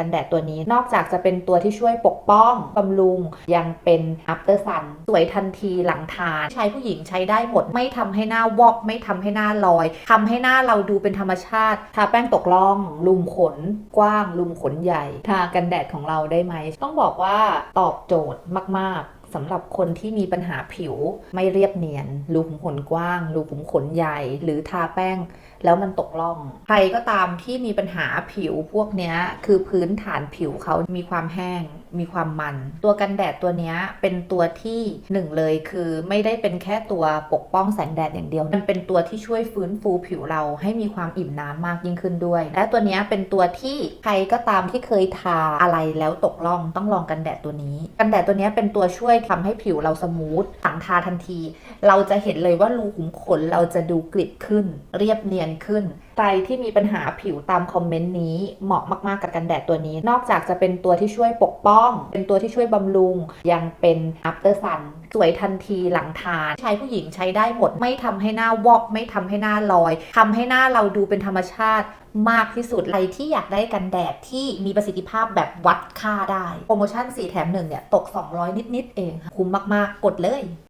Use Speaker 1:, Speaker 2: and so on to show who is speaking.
Speaker 1: กันแดดตัวนี้ นอกจากจะเป็นตัวที่ช่วยปกป้องบำรุง ยังเป็น after sun สวยทันทีหลังทาน ใช้ผู้หญิงใช้ได้หมด ไม่ทำให้หน้าวอก ไม่ทำให้หน้าลอยทำให้หน้าเราดูเป็นธรรมชาติ ทาแป้งตกล่อง ลุมขน กว้าง ลุมขนใหญ่ ทากันแดดของเราได้ไหม ต้องบอกว่าตอบโจทย์มาก ๆ สำหรับคนที่มีปัญหาผิวไม่เรียบเนียน รูขุมขนกว้าง รูขุมขนใหญ่ หรือทาแป้ง แล้วมันตกล่อง ใครก็ตามที่มีปัญหาผิวพวกนี้คือพื้นฐานผิวเขามีความแห้ง มีความมัน ตัวกันแดดตัวนี้เป็นตัวที่หนึ่งเลยคือไม่ได้เป็นแค่ตัวปกป้องแสงแดดอย่างเดียว มันเป็นตัวที่ช่วยฟื้นฟูผิวเราให้มีความอิ่มน้ำมากยิ่งขึ้นด้วย และตัวนี้เป็นตัวที่ใครก็ตามที่เคยทาอะไรแล้วตกล่องต้องลองกันแดดตัวนี้ กันแดดตัวนี้เป็นตัวช่วยทำให้ผิวเราสมูทหลังทาทันที เราจะเห็นเลยว่ารูขุมขนเราจะดูกริบขึ้น เรียบเนียนขึ้น รที่มีปัญหาผิวตามคอมเมนต์นี้เหมาะมากๆกับกันแดดตัวนี้ นอกจากจะเป็นตัวที่ช่วยปกป้อง เป็นตัวที่ช่วยบำรุง ยังเป็น after sun สวยทันทีหลังทาน ใชายผู้หญิงใช้ได้หมด ไม่ทำให้หน้าวอกไม่ทำให้หน้าลอยทำให้หน้าเราดูเป็นธรรมชาติมากที่สุดใครที่อยากได้กันแดดที่มีประสิทธิภาพแบบวัดค่าได้ โปรโมชั่น 4 แถม 1 เนี่ย ตก 200 นิด ๆ เอง คุ้มมาก ๆ กดเลย